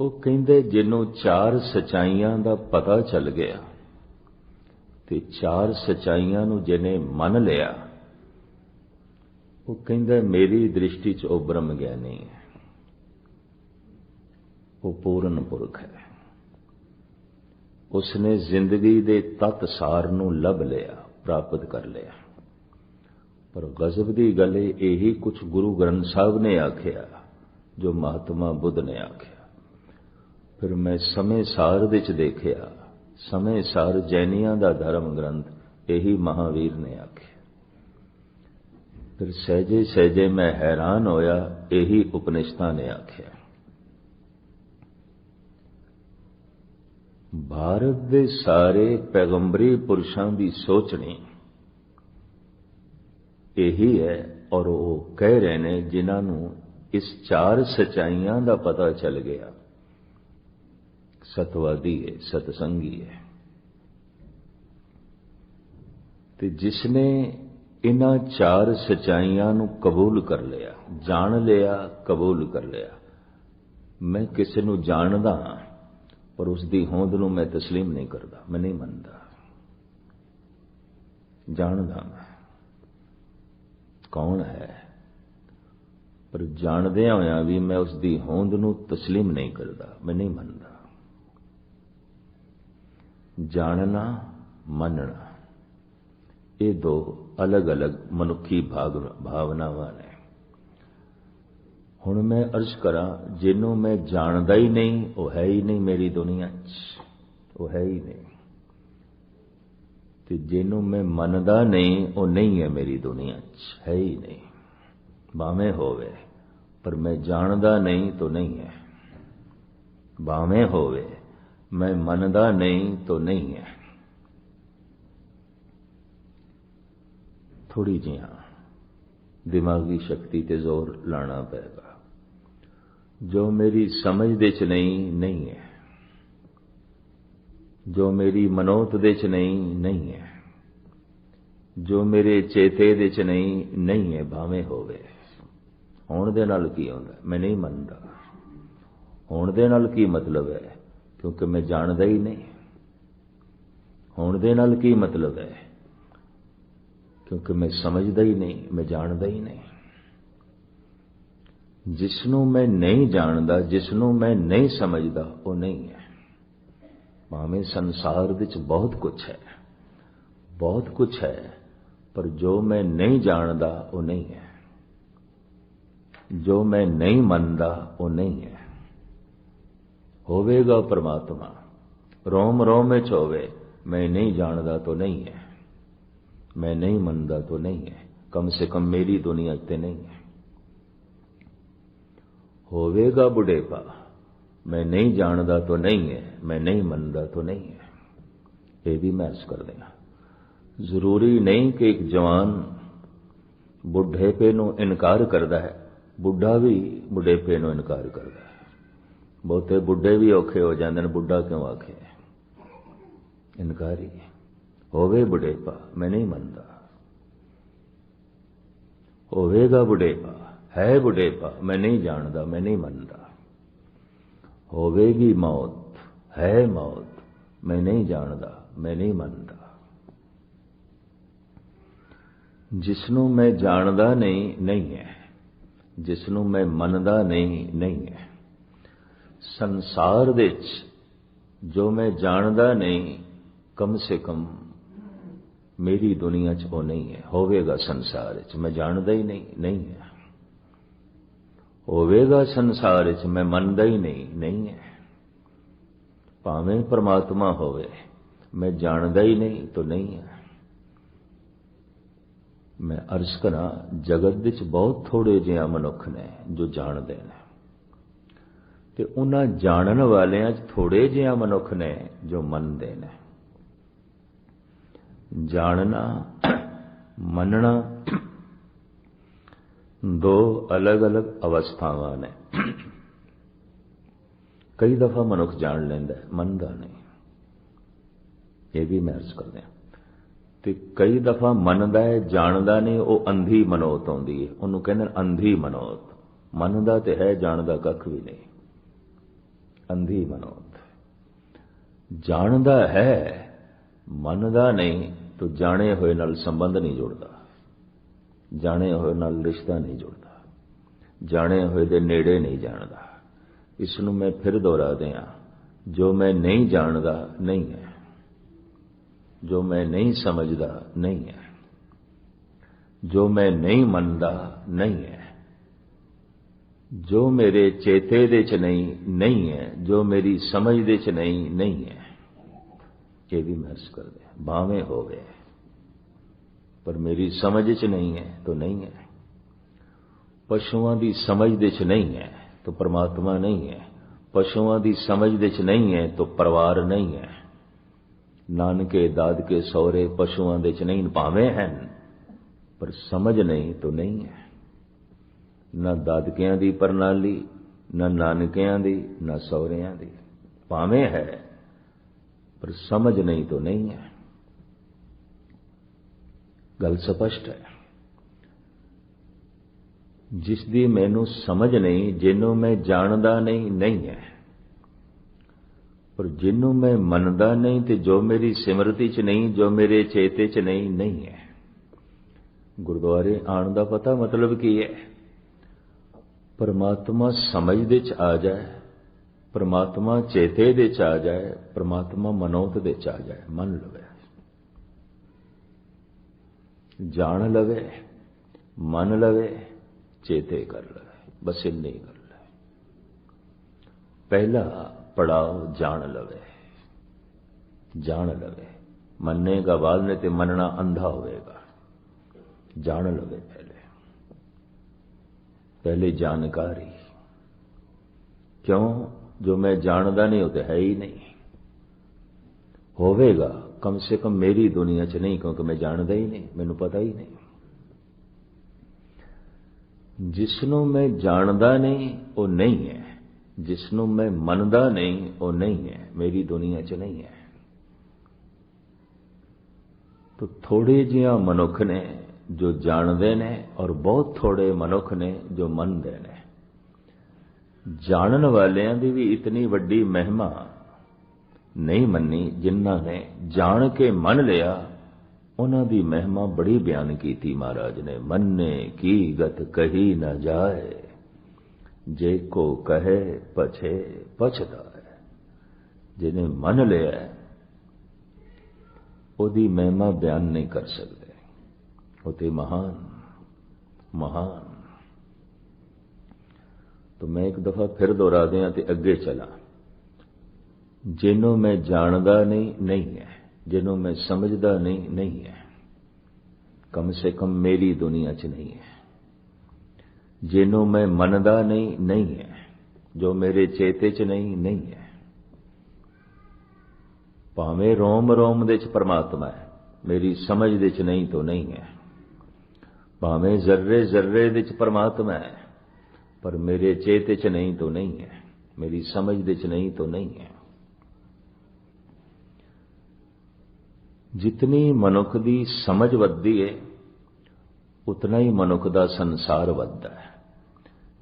ਉਹ ਕਹਿੰਦੇ, ਜਿਹਨੂੰ ਚਾਰ ਸਚਾਈਆਂ ਦਾ ਪਤਾ ਚੱਲ ਗਿਆ ਤੇ ਚਾਰ ਸਚਾਈਆਂ ਨੂੰ ਜਿਹਨੇ ਮੰਨ ਲਿਆ, ਉਹ ਕਹਿੰਦਾ, ਮੇਰੀ ਦ੍ਰਿਸ਼ਟੀ 'ਚ ਉਹ ਬ੍ਰਹਮ ਗਿਆਨੀ ਹੈ। ਉਹ ਪੂਰਨ ਪੁਰਖ ਹੈ। ਉਸਨੇ ਜ਼ਿੰਦਗੀ ਦੇ ਤਤ ਸਾਰ ਨੂੰ ਲੱਭ ਲਿਆ, ਪ੍ਰਾਪਤ ਕਰ ਲਿਆ। ਪਰ ਗਜ਼ਬ ਦੀ ਗੱਲ ਇਹੀ ਕੁਝ ਗੁਰੂ ਗ੍ਰੰਥ ਸਾਹਿਬ ਨੇ ਆਖਿਆ, ਜੋ ਮਹਾਤਮਾ ਬੁੱਧ ਨੇ ਆਖਿਆ। ਫਿਰ ਮੈਂ ਸਮੇਂ ਸਾਰ ਵਿੱਚ ਦੇਖਿਆ। ਸਮੇਂ ਸਾਰ ਜੈਨੀਆਂ ਦਾ ਧਰਮ ਗ੍ਰੰਥ ਇਹੀ ਮਹਾਵੀਰ ਨੇ ਆਖਿਆ। ਫਿਰ ਸਹਿਜੇ ਸਹਿਜੇ ਮੈਂ ਹੈਰਾਨ ਹੋਇਆ, ਇਹੀ ਉਪਨਿਸ਼ਦਾਂ ਨੇ ਆਖਿਆ। ਭਾਰਤ ਦੇ ਸਾਰੇ ਪੈਗੰਬਰੀ ਪੁਰਸ਼ਾਂ ਦੀ ਸੋਚਣੀ ਇਹੀ ਹੈ ਔਰ ਉਹ ਕਹਿ ਰਹੇ ਨੇ ਜਿਨ੍ਹਾਂ ਨੂੰ ਇਸ ਚਾਰ ਸਚਾਈਆਂ ਦਾ ਪਤਾ ਚੱਲ ਗਿਆ। ਸਤਵਾਦੀ ਹੈ ਸਤਸੰਗੀ ਹੈ ਤੇ ਜਿਸ ਨੇ ਇਹਨਾਂ ਚਾਰ ਸਚਾਈਆਂ ਨੂੰ ਕਬੂਲ ਕਰ ਲਿਆ ਜਾਣ ਲਿਆ ਕਬੂਲ ਕਰ ਲਿਆ ਮੈਂ ਕਿਸੇ ਨੂੰ ਜਾਣਦਾ ਹਾਂ ਪਰ ਉਸ ਦੀ ਹੋਂਦ ਨੂੰ ਮੈਂ تسلیم ਨਹੀਂ ਕਰਦਾ ਮੈਂ ਨਹੀਂ ਮੰਨਦਾ ਜਾਣਦਾ ਮੈਂ ਕੌਣ ਹੈ ਪਰ ਜਾਣਦਿਆਂ ਹੋਇਆਂ ਵੀ ਮੈਂ ਉਸ ਦੀ ਹੋਂਦ ਨੂੰ تسلیم ਨਹੀਂ ਕਰਦਾ ਮੈਂ ਨਹੀਂ ਮੰਨਦਾ ਜਾਣਨਾ, ਮੰਨਣਾ। ਇਹ ਦੋ ਅਲੱਗ-ਅਲੱਗ ਮਨੁੱਖੀ ਭਾਵਨਾਵਾਂ ਨੇ। ਹੁਣ ਮੈਂ ਅਰਜ਼ ਕਰਾਂ ਜਿਹਨੂੰ ਮੈਂ ਜਾਣਦਾ ਹੀ ਨਹੀਂ, ਉਹ ਹੈ ਹੀ ਨਹੀਂ ਮੇਰੀ ਦੁਨੀਆ 'ਚ। ਉਹ ਹੈ ਹੀ ਨਹੀਂ। ਤੇ ਜਿਹਨੂੰ ਮੈਂ ਮੰਨਦਾ ਨਹੀਂ, ਉਹ ਨਹੀਂ ਹੈ ਮੇਰੀ ਦੁਨੀਆ 'ਚ। ਹੈ ਹੀ ਨਹੀਂ। ਭਾਵੇਂ ਹੋਵੇ, ਪਰ ਮੈਂ ਜਾਣਦਾ ਨਹੀਂ, ਤਾਂ ਨਹੀਂ ਹੈ। ਬਾਵੇਂ ਹੋਵੇ ਮੈਂ ਮੰਨਦਾ ਨਹੀਂ ਤਾਂ ਨਹੀਂ ਹੈ। ਥੋੜੀ ਜਿਹਾ ਦਿਮਾਗੀ ਸ਼ਕਤੀ ਤੇ ਜ਼ੋਰ ਲਾਣਾ ਪਏਗਾ। ਜੋ ਮੇਰੀ ਸਮਝ ਦੇ ਚ ਨਹੀਂ ਨਹੀਂ ਹੈ। ਜੋ ਮੇਰੀ ਮਨੋਤ ਦੇ ਚ ਨਹੀਂ ਨਹੀਂ ਹੈ। ਜੋ ਮੇਰੇ ਚੇਤੇ ਦੇ ਚ ਨਹੀਂ ਨਹੀਂ ਹੈ, ਭਾਵੇਂ ਹੋਵੇ। ਹੋਣ ਦੇ ਨਾਲ ਕੀ ਹੁੰਦਾ? ਮੈਂ ਨਹੀਂ ਮੰਨਦਾ। ਹੋਣ ਦੇ ਨਾਲ ਕੀ ਮਤਲਬ ਹੈ? ਕਿਉਂਕਿ ਮੈਂ ਜਾਣਦਾ ਹੀ ਨਹੀਂ। ਹੋਣ ਦੇ ਨਾਲ ਕੀ ਮਤਲਬ ਹੈ? ਕਿਉਂਕਿ ਮੈਂ ਸਮਝਦਾ ਹੀ ਨਹੀਂ, ਮੈਂ ਜਾਣਦਾ ਹੀ ਨਹੀਂ। ਜਿਸ ਨੂੰ ਮੈਂ ਨਹੀਂ ਜਾਣਦਾ ਜਿਸ ਨੂੰ ਮੈਂ ਨਹੀਂ ਸਮਝਦਾ, ਉਹ ਨਹੀਂ ਹੈ। ਭਾਵੇਂ ਸੰਸਾਰ ਵਿੱਚ ਬਹੁਤ ਕੁਝ ਹੈ, ਬਹੁਤ ਕੁਝ ਹੈ, ਪਰ ਜੋ ਮੈਂ ਨਹੀਂ ਜਾਣਦਾ, ਉਹ ਨਹੀਂ ਹੈ। ਜੋ ਮੈਂ ਨਹੀਂ ਮੰਨਦਾ, ਉਹ ਨਹੀਂ ਹੈ। ਹੋਵੇਗਾ ਪਰਮਾਤਮਾ। ਰੋਮ ਰੋਮ ਵਿੱਚ ਹੋਵੇ। ਮੈਂ ਨਹੀਂ ਜਾਣਦਾ ਤੋਂ ਨਹੀਂ ਹੈ। ਮੈਂ ਨਹੀਂ ਮੰਨਦਾ ਤਾਂ ਨਹੀਂ ਹੈ। ਕਮ ਸੇ ਕਮ ਮੇਰੀ ਦੁਨੀਆ ਤੇ ਨਹੀਂ ਹੈ। ਹੋਵੇਗਾ ਬੁਢੇਪਾ। ਮੈਂ ਨਹੀਂ ਜਾਣਦਾ ਤਾਂ ਨਹੀਂ ਹੈ। ਮੈਂ ਨਹੀਂ ਮੰਨਦਾ ਤਾਂ ਨਹੀਂ ਹੈ। ਇਹ ਵੀ ਮੈਂ ਅਰਜ਼ ਕਰਦੇ ਹਾਂ। ਜ਼ਰੂਰੀ ਨਹੀਂ ਕਿ ਇੱਕ ਜਵਾਨ ਬੁਢੇਪੇ ਨੂੰ ਇਨਕਾਰ ਕਰਦਾ ਹੈ। ਬੁੱਢਾ ਵੀ ਬੁਢੇਪੇ ਨੂੰ ਇਨਕਾਰ ਕਰਦਾ ਹੈ। ਬਹੁਤੇ ਬੁੱਢੇ ਵੀ ਔਖੇ ਹੋ ਜਾਂਦੇ ਨੇ, ਬੁੱਢਾ ਕਿਉਂ ਆਖੇ? ਇਨਕਾਰੀ। ਹੋਵੇ ਬੁਢੇਪਾ, ਮੈਂ ਨਹੀਂ ਮੰਨਦਾ। ਹੋਵੇਗਾ ਬੁਢੇਪਾ, ਹੈ ਬੁਢੇਪਾ, ਮੈਂ ਨਹੀਂ ਜਾਣਦਾ, ਮੈਂ ਨਹੀਂ ਮੰਨਦਾ। ਹੋਵੇਗੀ ਮੌਤ, ਹੈ ਮੌਤ, ਮੈਂ ਨਹੀਂ ਜਾਣਦਾ, ਮੈਂ ਨਹੀਂ ਮੰਨਦਾ। ਜਿਸ ਨੂੰ ਮੈਂ ਜਾਣਦਾ ਨਹੀਂ ਨਹੀਂ ਹੈ। ਜਿਸ ਨੂੰ ਮੈਂ ਮੰਨਦਾ ਨਹੀਂ ਨਹੀਂ ਹੈ। ਸੰਸਾਰ ਵਿੱਚ ਜੋ ਮੈਂ ਜਾਣਦਾ ਨਹੀਂ, ਕਮ ਸੇ ਕਮ ਮੇਰੀ ਦੁਨੀਆ 'ਚ ਉਹ ਨਹੀਂ ਹੈ। ਹੋਵੇਗਾ ਸੰਸਾਰ ਵਿੱਚ, ਮੈਂ ਜਾਣਦਾ ਹੀ ਨਹੀਂ ਨਹੀਂ ਹੈ। ਹੋਵੇਗਾ ਸੰਸਾਰ ਵਿੱਚ, ਮੈਂ ਮੰਨਦਾ ਹੀ ਨਹੀਂ ਨਹੀਂ ਹੈ। ਭਾਵੇਂ ਪਰਮਾਤਮਾ ਹੋਵੇ, ਮੈਂ ਜਾਣਦਾ ਹੀ ਨਹੀਂ ਤਾਂ ਨਹੀਂ ਹੈ। ਮੈਂ ਅਰਜ਼ ਕਰਾਂ, ਜਗਤ ਵਿੱਚ ਬਹੁਤ ਥੋੜੇ ਜਿਹੇ ਮਨੁੱਖ ਨੇ ਜੋ ਜਾਣਦੇ ਨੇ। ਤੇ ਉਹਨਾਂ ਜਾਣਨ ਵਾਲਿਆਂ 'ਚ ਥੋੜੇ ਜਿਹੇ ਮਨੁੱਖ ਨੇ ਜੋ ਮੰਨਦੇ ਨੇ। ਜਾਣਨਾ, ਮੰਨਣਾ ਦੋ ਅਲੱਗ-ਅਲੱਗ ਅਵਸਥਾਵਾਂ ਨੇ। ਕਈ ਦਫਾ ਮਨੁੱਖ ਜਾਣ ਲੈਂਦਾ, ਮੰਨਦਾ ਨਹੀਂ। ਇਹ ਵੀ ਮੈਂ ਅਰਜ਼ ਕਰਦਾ ਤੇ ਕਈ ਦਫਾ ਮੰਨਦਾ ਹੈ, ਜਾਣਦਾ ਨਹੀਂ, ਉਹ ਅੰਧੀ ਮਨੋਤ ਆਉਂਦੀ ਹੈ। ਉਹਨੂੰ ਕਹਿੰਦੇ ਅੰਧੀ ਮਨੋਤ। ਮੰਨਦਾ ਤੇ ਹੈ, ਜਾਣਦਾ ਕੱਖ ਵੀ ਨਹੀਂ। ਅੰਧੀ ਮਨੋਤ। ਜਾਣਦਾ ਹੈ, ਮੰਨਦਾ ਨਹੀਂ, ਤਾਂ ਜਾਣੇ ਹੋਏ ਨਾਲ ਸੰਬੰਧ ਨਹੀਂ ਜੁੜਦਾ। ਜਾਣੇ ਹੋਏ ਨਾਲ ਰਿਸ਼ਤਾ ਨਹੀਂ ਜੁੜਦਾ। ਜਾਣੇ ਹੋਏ ਦੇ ਨੇੜੇ ਨਹੀਂ ਜਾਣਦਾ। ਇਸ ਨੂੰ ਮੈਂ ਫਿਰ ਦੁਹਰਾ ਦਿਆਂ, ਜੋ ਮੈਂ ਨਹੀਂ ਜਾਣਦਾ, ਨਹੀਂ ਹੈ। ਜੋ ਮੈਂ ਨਹੀਂ ਸਮਝਦਾ, ਨਹੀਂ ਹੈ। ਜੋ ਮੈਂ ਨਹੀਂ ਮੰਨਦਾ, ਨਹੀਂ ਹੈ। ਜੋ ਮੇਰੇ ਚੇਤੇ ਦੇ ਚ ਨਹੀਂ ਨਹੀਂ ਹੈ ਜੋ ਮੇਰੀ ਸਮਝ ਦੇ ਚ ਨਹੀਂ ਨਹੀਂ ਹੈ ਇਹ ਵੀ ਮਹਿਸ ਕਰਦੇ ਭਾਵੇਂ ਹੋਵੇ ਪਰ ਮੇਰੀ ਸਮਝ ਚ ਨਹੀਂ ਹੈ ਤਾਂ ਨਹੀਂ ਹੈ ਪਸ਼ੂਆਂ ਦੀ ਸਮਝ ਦੇ ਚ ਨਹੀਂ ਹੈ ਤਾਂ ਪਰਮਾਤਮਾ ਨਹੀਂ ਹੈ ਪਸ਼ੂਆਂ ਦੀ ਸਮਝ ਦੇ ਚ ਨਹੀਂ ਹੈ ਤਾਂ ਪਰਿਵਾਰ ਨਹੀਂ ਹੈ ਨਾਨਕੇ ਦਾਦਕੇ ਸਹੁਰੇ ਪਸ਼ੂਆਂ ਦੇ ਚ ਨਹੀਂ ਭਾਵੇਂ ਹਨ ਪਰ ਸਮਝ ਨਹੀਂ ਤਾਂ ਨਹੀਂ ਹੈ ਨਾ ਦਾਦਕਿਆਂ ਦੀ ਪ੍ਰਣਾਲੀ, ਨਾ ਨਾਨਕਿਆਂ ਦੀ, ਨਾ ਸਹੁਰਿਆਂ ਦੀ। ਭਾਵੇਂ ਹੈ, ਪਰ ਸਮਝ ਨਹੀਂ ਤਾਂ ਨਹੀਂ ਹੈ। ਗੱਲ ਸਪਸ਼ਟ ਹੈ। ਜਿਸ ਦੀ ਮੈਨੂੰ ਸਮਝ ਨਹੀਂ, ਜਿਹਨੂੰ ਮੈਂ ਜਾਣਦਾ ਨਹੀਂ ਨਹੀਂ ਹੈ। ਪਰ ਜਿਹਨੂੰ ਮੈਂ ਮੰਨਦਾ ਨਹੀਂ ਤੇ ਜੋ ਮੇਰੀ ਸਿਮਰਤੀ ਚ ਨਹੀਂ, ਜੋ ਮੇਰੇ ਚੇਤੇ ਚ ਨਹੀਂ ਨਹੀਂ ਹੈ। ਗੁਰਦੁਆਰੇ ਆਉਣ ਦਾ ਪਤਾ ਮਤਲਬ ਕੀ ਹੈ? ਪਰਮਾਤਮਾ ਸਮਝ ਦੇ ਚ ਆ ਜਾਏ, ਪਰਮਾਤਮਾ ਚੇਤੇ ਦੇ ਚ ਆ ਜਾਏ, ਪਰਮਾਤਮਾ ਮਨੋਤ ਦੇ ਚ ਆ ਜਾਏ, ਮੰਨ ਲਵੇ। ਜਾਣ ਲਵੇ, ਮੰਨ ਲਵੇ, ਚੇਤੇ ਕਰ ਲਵੇ, ਬਸ ਇੰਨੀ ਹੀ। ਕਰ ਲੈ ਪਹਿਲਾ ਪੜਾਓ ਜਾਣ ਲਵੇ ਜਾਣ ਲਵੇ। ਮੰਨੇਗਾ ਬਾਅਦ ਨੇ ਤੇ ਮੰਨਣਾ ਅੰਧਾ ਹੋਵੇਗਾ। ਜਾਣ ਲਵੇ। ਪਹਿਲੇ ਜਾਣਕਾਰੀ ਕਿਉਂ ਜੋ ਮੈਂ ਜਾਣਦਾ ਨਹੀਂ ਉਹ ਤੇ ਹੈ ਹੀ ਨਹੀਂ ਹੋਵੇਗਾ ਕਮ ਸੇ ਕਮ ਮੇਰੀ ਦੁਨੀਆ 'ਚ ਨਹੀਂ ਕਿਉਂਕਿ ਮੈਂ ਜਾਣਦਾ ਹੀ ਨਹੀਂ ਮੈਨੂੰ ਪਤਾ ਹੀ ਨਹੀਂ ਜਿਸ ਨੂੰ ਮੈਂ ਜਾਣਦਾ ਨਹੀਂ ਉਹ ਨਹੀਂ ਹੈ ਜਿਸ ਨੂੰ ਮੈਂ ਮੰਨਦਾ ਨਹੀਂ ਉਹ ਨਹੀਂ ਹੈ ਮੇਰੀ ਦੁਨੀਆ 'ਚ ਨਹੀਂ ਹੈ ਤੋ ਥੋੜੇ ਜਿਹਾ ਮਨੁੱਖ ਨੇ ਜੋ ਜਾਣਦੇ ਨੇ ਔਰ ਬਹੁਤ ਥੋੜੇ ਮਨੁੱਖ ਨੇ ਜੋ ਮੰਨਦੇ ਨੇ। ਜਾਣਨ ਵਾਲਿਆਂ ਦੀ ਵੀ ਇਤਨੀ ਵੱਡੀ ਮਹਿਮਾ ਨਹੀਂ ਮੰਨੀ ਜਿਨ੍ਹਾਂ ਨੇ ਜਾਣ ਕੇ ਮੰਨ ਲਿਆ, ਉਹਨਾਂ ਦੀ ਮਹਿਮਾ ਬੜੀ ਬਿਆਨ ਕੀਤੀ ਮਹਾਰਾਜ ਨੇ, ਮੰਨੇ ਕੀ ਗਤ ਕਹੀ ਨਾ ਜਾਏ, ਜੇ ਕੋ ਕਹੇ ਪਛੇ ਪਛਦਾ ਹੈ। ਜਿਹਨੇ ਮੰਨ ਲਿਆ ਉਹਦੀ ਮਹਿਮਾ ਬਿਆਨ ਨਹੀਂ ਕਰ ਸਕਦੇ। ਉਹ ਤੇ ਮਹਾਨ ਮਹਾਨ तो मैं एक दफा फिर दोहरा दिया ते अगे चला ਜਿਹਨੂੰ ਮੈਂ ਜਾਣਦਾ ਨਹੀਂ ਨਹੀਂ ਹੈ ਜਿਹਨੂੰ ਮੈਂ ਸਮਝਦਾ ਨਹੀਂ ਨਹੀਂ ਹੈ ਕਮ ਸੇ ਕਮ ਮੇਰੀ ਦੁਨੀਆ 'ਚ ਨਹੀਂ ਹੈ ਜਿਹਨੂੰ ਮੈਂ ਮੰਨਦਾ ਨਹੀਂ ਨਹੀਂ ਹੈ ਜੋ ਮੇਰੇ ਚੇਤੇ 'ਚ ਨਹੀਂ ਨਹੀਂ ਹੈ ਭਾਵੇਂ ਰੋਮ ਰੋਮ ਦੇ 'ਚ ਪਰਮਾਤਮਾ ਹੈ ਮੇਰੀ ਸਮਝ ਦੇ 'ਚ ਨਹੀਂ ਤਾਂ ਨਹੀਂ ਹੈ ਭਾਵੇਂ ਜ਼ਰਰੇ ਜ਼ਰਰੇ ਵਿੱਚ ਪਰਮਾਤਮਾ ਹੈ, ਪਰ ਮੇਰੇ ਚੇਤੇ 'ਚ ਨਹੀਂ ਤੋਂ ਨਹੀਂ ਹੈ, ਮੇਰੀ ਸਮਝ ਦੇ 'ਚ ਨਹੀਂ ਤੋਂ ਨਹੀਂ ਹੈ। ਜਿਤਨੀ ਮਨੁੱਖ ਦੀ ਸਮਝ ਵੱਧਦੀ ਹੈ ਉਤਨਾ ਹੀ ਮਨੁੱਖ ਦਾ ਸੰਸਾਰ ਵੱਧਦਾ ਹੈ।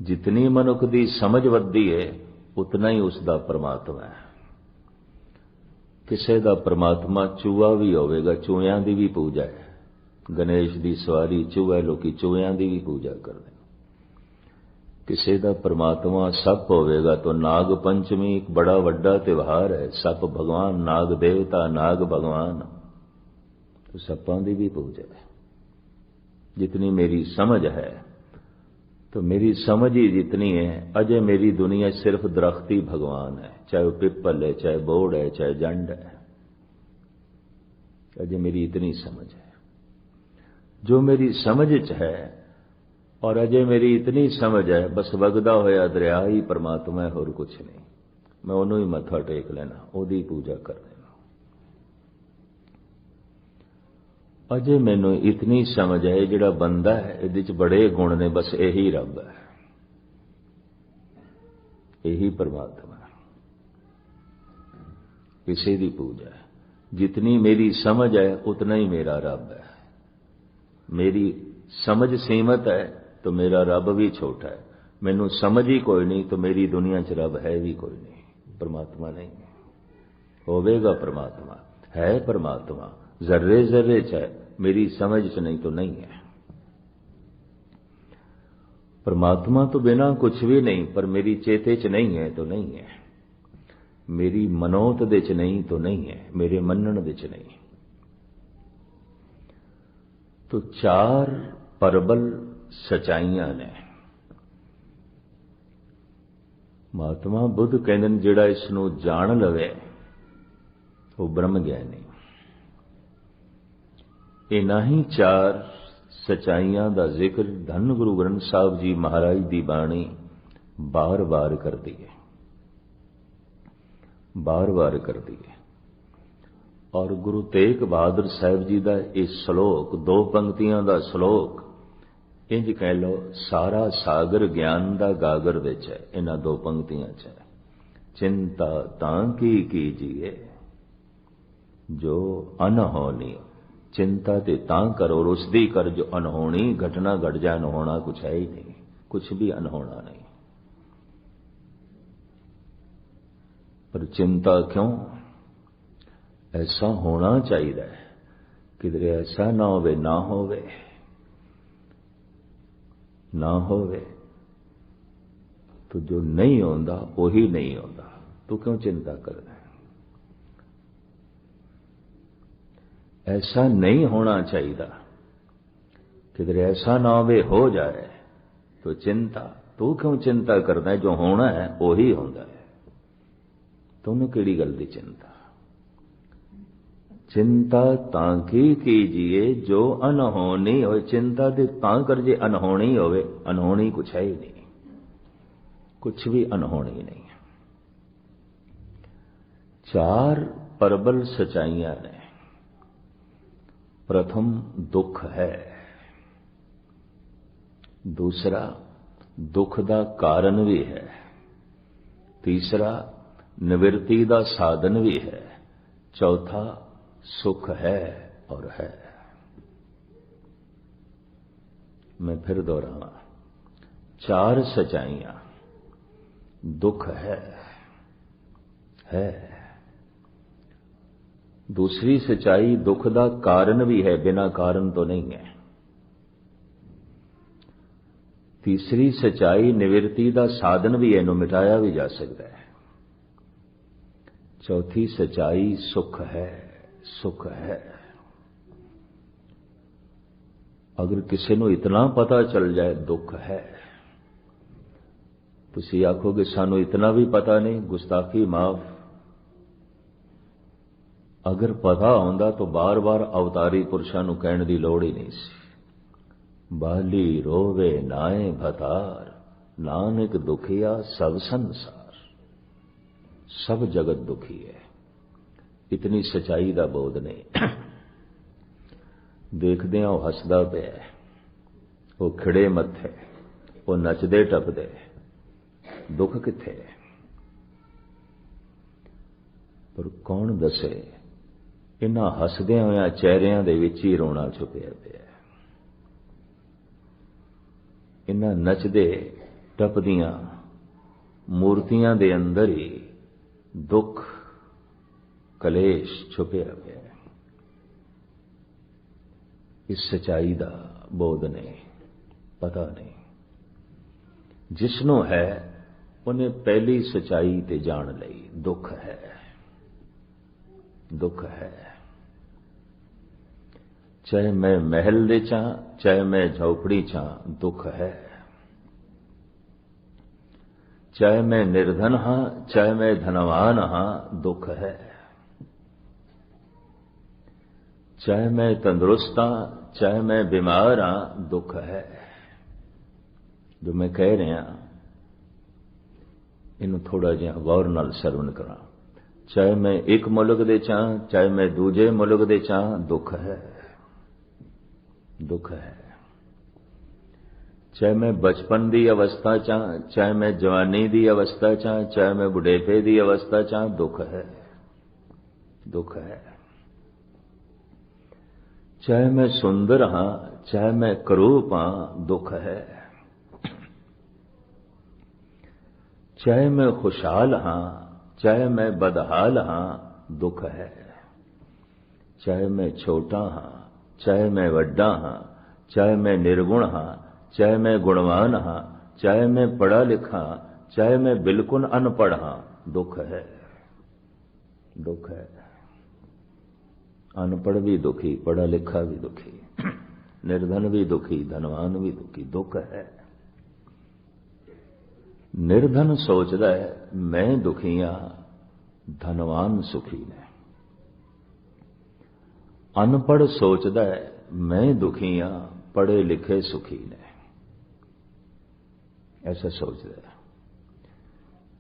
ਜਿਤਨੀ ਮਨੁੱਖ ਦੀ ਸਮਝ ਵੱਧਦੀ ਹੈ ਉਤਨਾ ਹੀ ਉਸ ਦਾ ਪਰਮਾਤਮਾ ਹੈ। ਕਿਸੇ ਦਾ ਪਰਮਾਤਮਾ ਚੂਹਾ ਵੀ ਹੋਵੇਗਾ, ਚੂਹਿਆਂ ਦੀ ਵੀ ਪੂਜਾ ਹੈ। ਗਣੇਸ਼ ਦੀ ਸਵਾਰੀ ਚੂਹਾ ਲੋਕੀ ਚੂਹਿਆਂ ਦੀ ਵੀ ਪੂਜਾ ਕਰਦੇ ਕਿਸੇ ਦਾ ਪਰਮਾਤਮਾ ਸੱਪ ਹੋਵੇਗਾ ਤਾਂ ਨਾਗ ਪੰਚਮੀ ਇੱਕ ਬੜਾ ਵੱਡਾ ਤਿਉਹਾਰ ਹੈ ਸੱਪ ਭਗਵਾਨ ਨਾਗ ਦੇਵਤਾ ਨਾਗ ਭਗਵਾਨ तो सप्पां की भी पूजा है जितनी मेरी समझ है तो मेरी समझ ही जितनी है अजय मेरी दुनिया सिर्फ दरख्ती भगवान है चाहे वो पिपल है चाहे बोर्ड है चाहे जंड है अजय मेरी इतनी समझ है ਜੋ ਮੇਰੀ ਸਮਝ 'ਚ ਹੈ, ਔਰ ਅਜੇ ਮੇਰੀ ਇਤਨੀ ਸਮਝ ਹੈ, ਬਸ ਵਗਦਾ ਹੋਇਆ ਦਰਿਆ ਹੀ ਪਰਮਾਤਮਾ ਹੈ, ਹੋਰ ਕੁਝ ਨਹੀਂ। ਮੈਂ ਉਹਨੂੰ ਹੀ ਮੱਥਾ ਟੇਕ ਲੈਣਾ, ਉਹਦੀ ਪੂਜਾ ਕਰ ਲੈਣਾ। ਅਜੇ ਮੈਨੂੰ ਇਤਨੀ ਸਮਝ ਹੈ, ਜਿਹੜਾ ਬੰਦਾ ਹੈ, ਇਹਦੇ ਚ ਬੜੇ ਗੁਣ ਨੇ, ਬਸ ਇਹੀ ਰੱਬ ਹੈ। ਇਹੀ ਪਰਮਾਤਮਾ ਕਿਸੇ ਦੀ ਪੂਜਾ ਜਿਤਨੀ ਮੇਰੀ ਸਮਝ ਹੈ, ਉਤਨਾ ਹੀ ਮੇਰਾ ਰੱਬ ਹੈ। ਮੇਰੀ ਸਮਝ ਸੀਮਤ ਹੈ तो मेरा रब भी छोटा है मैनू समझ ही कोई नहीं तो मेरी दुनिया च रब है भी कोई नहीं ਪਰਮਾਤਮਾ ਨਹੀਂ ਹੋਵੇਗਾ ਪਰਮਾਤਮਾ ਹੈ ਪਰਮਾਤਮਾ ਜ਼ਰਰੇ ਜ਼ਰਰੇ ਚ ਹੈ ਮੇਰੀ ਸਮਝ ਚ ਨਹੀਂ तो नहीं है परमात्मा तो बिना कुछ भी नहीं पर मेरी चेते च नहीं है तो नहीं है मेरी मनोत दे च नहीं तो नहीं है मेरे मनन दे च नहीं तो चार परबल सचाइयां ने ਮਹਾਤਮਾ ਬੁੱਧ ਕਹਿੰਦੇ ਨੇ ਜਿਹੜਾ ਇਸ ਨੂੰ ਜਾਣ ਲਵੇ ਉਹ ਬ੍ਰਹਮ ਗਿਆਨੀ ਇਹਨਾਂ ਹੀ ਚਾਰ ਸਚਾਈਆਂ ਦਾ ਜ਼ਿਕਰ ਧੰਨ ਗੁਰੂ ਗ੍ਰੰਥ ਸਾਹਿਬ ਜੀ ਮਹਾਰਾਜ ਦੀ ਬਾਣੀ ਬਾਰ-ਬਾਰ ਕਰਦੀ ਹੈ ਬਾਰ-ਬਾਰ ਕਰਦੀ ਹੈ ਔਰ ਗੁਰੂ ਤੇਗ ਬਹਾਦਰ ਸਾਹਿਬ ਜੀ ਦਾ ਇਹ ਸ਼ਲੋਕ, ਦੋ ਪੰਕਤੀਆਂ ਦਾ ਸ਼ਲੋਕ ਇੰਜ ਕਹਿ ਲਓ, ਸਾਰਾ ਸਾਗਰ ਗਿਆਨ ਦਾ ਗਾਗਰ ਵਿੱਚ ਹੈ, ਇਹਨਾਂ ਦੋ ਪੰਕਤੀਆਂ 'ਚ ਚਿੰਤਾ ਤਾਂ ਕੀ ਕੀਜੀਏ? ਜੋ ਅਨਹੋਣੀ ਚਿੰਤਾ ਤੇ ਤਾਂ ਕਰੋ, ਰੁਸਦੀ ਕਰ ਜੋ ਅਨਹੋਣੀ ਘਟਨਾ ਘਟ ਜਾ ਅਨਹੋਣਾ ਕੁਛ ਹੈ ਹੀ ਨਹੀਂ, ਕੁਛ ਵੀ ਅਨਹੋਣਾ ਨਹੀਂ। ਪਰ ਚਿੰਤਾ ਕਿਉਂ? ਐਸਾ ਹੋਣਾ ਚਾਹੀਦਾ ਹੈ। ਕਿਦਰੇ ਐਸਾ ਨਾ ਹੋਵੇ ਨਾ ਹੋਵੇ। ਨਾ ਹੋਵੇ। ਤੋ ਜੋ ਨਹੀਂ ਹੁੰਦਾ ਉਹੀ ਨਹੀਂ ਹੁੰਦਾ ਤੂੰ ਕਿਉਂ ਚਿੰਤਾ ਕਰਦਾ ਐਸਾ ਨਹੀਂ ਹੋਣਾ ਚਾਹੀਦਾ। ਕਿਦਰੇ ਐਸਾ ਨਾ ਹੋਵੇ, ਹੋ ਜਾਏ। ਤੋ ਚਿੰਤਾ, ਤੂੰ ਕਿਉਂ ਚਿੰਤਾ ਕਰਦਾ ਜੋ ਹੋਣਾ ਹੈ, ਉਹੀ ਹੁੰਦਾ ਹੈ। ਤੈਨੂੰ ਕਿਹੜੀ ਗੱਲ ਦੀ ਚਿੰਤਾ? की चिंता चिंता ताकि कीजिए जो अनहोनी हो चिंता ते तां कर जे अनहोनी होवे अनहोनी कुछ है ही नहीं कुछ भी अनहोनी नहीं चार परबल सचाइयां ने प्रथम दुख है दूसरा दुख ਦਾ ਕਾਰਨ ਵੀ ਹੈ ਤੀਸਰਾ ਨਿਵਰਤੀ ਦਾ ਸਾਧਨ ਵੀ ਹੈ ਚੌਥਾ ਸੁਖ ਹੈ ਔਰ ਹੈ मैं फिर दोहरावा चार सचाइयां दुख है है दूसरी सच्चाई दुख का कारण भी है बिना कारण तो नहीं है तीसरी सच्चाई निवृत्ति का साधन भी है मिटाया भी जा सकता है चौथी सच्चाई सुख है ਸੁਖ ਹੈ। ਅਗਰ ਕਿਸੇ ਨੂੰ ਇਤਨਾ ਪਤਾ ਚੱਲ ਜਾਏ ਦੁੱਖ ਹੈ, ਤੁਸੀਂ ਆਖੋਗੇ, ਸਾਨੂੰ ਇਤਨਾ ਵੀ ਪਤਾ ਨਹੀਂ, ਗੁਸਤਾਖੀ ਮਾਫ। ਅਗਰ ਪਤਾ ਹੁੰਦਾ ਤਾਂ ਬਾਰ-ਬਾਰ ਅਵਤਾਰੀ ਪੁਰਸ਼ਾਂ ਨੂੰ ਕਹਿਣ ਦੀ ਲੋੜ ਹੀ ਨਹੀਂ ਸੀ। ਬਾਲੀ ਰੋਵੇ ਨਾਏ ਭਤਾਰ, ਨਾਨਕ ਦੁਖੀਆ ਸਭ ਸੰਸਾਰ। ਸਭ ਜਗਤ ਦੁਖੀ ਹੈ। ਇਤਨੀ ਸਚਾਈ ਦਾ ਬੋਧ ਨਹੀਂ ਦੇਖਦਿਆਂ ਉਹ ਹੱਸਦਾ ਪਿਆ ਉਹ ਖੜੇ ਮੱਥੇ ਉਹ ਨੱਚਦੇ ਟੱਪਦੇ ਦੁੱਖ ਕਿੱਥੇ ਹੈ? ਪਰ ਕੌਣ ਦੱਸੇ? ਇਹਨਾਂ ਹੱਸਦਿਆਂ ਹੋਇਆਂ ਚਿਹਰਿਆਂ ਦੇ ਵਿੱਚ ਹੀ ਰੋਣਾ ਛੁਪਿਆ ਪਿਆ ਇਹਨਾਂ ਨੱਚਦੇ, ਟੱਪਦੀਆਂ, ਮੂਰਤੀਆਂ ਦੇ ਅੰਦਰ ਹੀ ਦੁੱਖ ਕਲੇਸ਼ ਛੁਪਿਆ ਪਿਆ ਇਸ ਸਚਾਈ ਦਾ ਬੋਧ ਨਹੀਂ, ਪਤਾ ਨਹੀਂ। ਜਿਸ ਨੂੰ ਹੈ, ਉਹਨੇ ਪਹਿਲੀ ਸਚਾਈ ਤੇ ਜਾਣ ਲਈ ਦੁੱਖ ਹੈ। ਦੁੱਖ ਹੈ। ਚਾਹੇ ਮੈਂ ਮਹਿਲ ਦੇ ਚਾਂ, ਚਾਹੇ ਮੈਂ ਝੌਪੜੀ ਚਾਂ, ਦੁੱਖ ਹੈ। ਚਾਹੇ ਮੈਂ ਨਿਰਧਨ ਹਾਂ, ਚਾਹੇ ਮੈਂ ਧਨਵਾਨ ਹਾਂ, ਦੁੱਖ ਹੈ। ਚਾਹੇ ਮੈਂ ਤੰਦਰੁਸਤ ਹਾਂ, ਚਾਹੇ ਮੈਂ ਬਿਮਾਰ ਹਾਂ, ਦੁੱਖ ਹੈ। ਜੋ ਮੈਂ ਕਹਿ ਰਿਹਾ, ਇਹਨੂੰ ਥੋੜਾ ਜਿਹਾ ਗੌਰ ਨਾਲ ਸਰਵਣ ਕਰਾਂ। ਚਾਹੇ ਮੈਂ ਇੱਕ ਮੁਲਕ ਦੇ ਚਾਂ ਚਾਹੇ ਮੈਂ ਦੂਜੇ ਮੁਲਕ ਦੇ ਚਾਂ ਦੁੱਖ ਹੈ। ਦੁੱਖ ਹੈ। ਚਾਹੇ ਮੈਂ ਬਚਪਨ ਦੀ ਅਵਸਥਾ ਚਾਂ ਚਾਹੇ ਮੈਂ ਜਵਾਨੀ ਦੀ ਅਵਸਥਾ ਚਾਂ ਚਾਹੇ ਮੈਂ ਬੁਢੇਪੇ ਦੀ ਅਵਸਥਾ ਚਾਂ ਦੁੱਖ ਹੈ। ਦੁੱਖ ਹੈ। ਚਾਹੇ ਮੈਂ ਸੁੰਦਰ ਹਾਂ ਚਾਹੇ ਮੈਂ ਕਰੂਪ ਹਾਂ ਦੁੱਖ ਹੈ ਚਾਹੇ ਮੈਂ ਖੁਸ਼ਹਾਲ ਹਾਂ ਚਾਹੇ ਮੈਂ ਬਦਹਾਲ ਹਾਂ ਦੁੱਖ ਹੈ ਚਾਹੇ ਮੈਂ ਛੋਟਾ ਹਾਂ ਚਾਹੇ ਮੈਂ ਵੱਡਾ ਹਾਂ ਚਾਹੇ ਮੈਂ ਨਿਰਗੁਣ ਹਾਂ ਚਾਹੇ ਮੈਂ ਗੁਣਵਾਨ ਹਾਂ ਚਾਹੇ ਮੈਂ ਪੜਾ ਲਿਖਾ ਚਾਹੇ ਮੈਂ ਬਿਲਕੁਲ ਅਨਪੜ੍ਹ ਹਾਂ ਦੁੱਖ ਹੈ ਦੁੱਖ ਹੈ ਅਨਪੜ੍ਹ ਵੀ ਦੁਖੀ ਪੜਾ ਲਿਖਾ ਵੀ ਦੁਖੀ, ਨਿਰਧਨ ਵੀ ਦੁਖੀ, ਧਨਵਾਨ ਵੀ ਦੁਖੀ, ਦੁੱਖ ਹੈ। ਨਿਰਧਨ ਸੋਚਦਾ ਹੈ, ਮੈਂ ਦੁਖੀ ਆ ਧਨਵਾਨ ਸੁਖੀ ਨੇ। ਅਨਪੜ੍ਹ ਸੋਚਦਾ ਹੈ, ਮੈਂ ਦੁਖੀ ਆ ਪੜੇ ਲਿਖੇ ਸੁਖੀ ਨੇ। ਐਸਾ ਸੋਚਦਾ ਹੈ।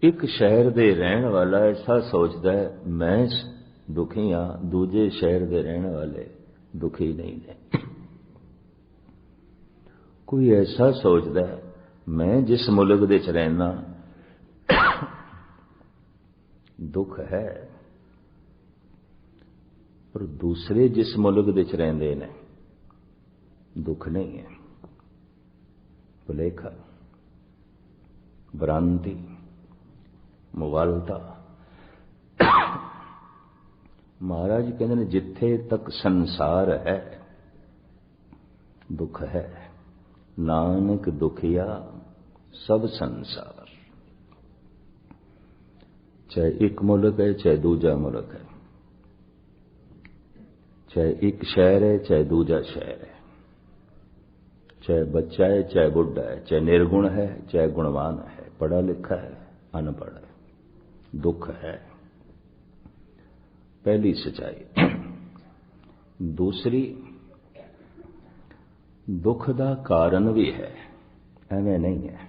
ਇੱਕ ਸ਼ਹਿਰ ਦੇ ਰਹਿਣ ਵਾਲਾ ਐਸਾ ਸੋਚਦਾ ਹੈ, ਮੈਂ ਦੁਖੀ ਆ, ਦੂਜੇ ਸ਼ਹਿਰ ਦੇ ਰਹਿਣ ਵਾਲੇ ਦੁਖੀ ਨਹੀਂ ਨੇ। ਕੋਈ ਐਸਾ ਸੋਚਦਾ ਮੈਂ ਜਿਸ ਮੁਲਕ ਦੇ ਚ ਰਹਿਣਾ ਦੁੱਖ ਹੈ। ਪਰ ਦੂਸਰੇ ਜਿਸ ਮੁਲਕ ਦੇ ਚ ਰਹਿੰਦੇ ਨੇ, ਦੁੱਖ ਨਹੀਂ ਹੈ। ਭੁਲੇਖਾ ਭ੍ਰਾਂਤੀ ਮੁਗਲਤਾ ਮਹਾਰਾਜ ਕਹਿੰਦੇ ਨੇ ਜਿੱਥੇ ਤੱਕ ਸੰਸਾਰ ਹੈ ਦੁੱਖ ਹੈ ਨਾਨਕ ਦੁਖੀਆ ਸਭ ਸੰਸਾਰ ਚਾਹੇ ਇੱਕ ਮੁਲਕ ਹੈ ਚਾਹੇ ਦੂਜਾ ਮੁਲਕ ਹੈ ਚਾਹੇ ਇੱਕ ਸ਼ਹਿਰ ਹੈ ਚਾਹੇ ਦੂਜਾ ਸ਼ਹਿਰ ਹੈ ਚਾਹੇ ਬੱਚਾ ਹੈ ਚਾਹੇ ਬੁੱਢਾ ਹੈ ਚਾਹੇ ਨਿਰਗੁਣ ਹੈ ਚਾਹੇ ਗੁਣਵਾਨ ਹੈ ਪੜਾ ਲਿਖਾ ਹੈ ਅਨਪੜ੍ਹ ਹੈ ਦੁੱਖ ਹੈ ਪਹਿਲੀ ਸਚਾਈ ਦੂਸਰੀ ਦੁੱਖ ਦਾ ਕਾਰਨ ਵੀ ਹੈ ਐਵੇਂ ਨਹੀਂ ਹੈ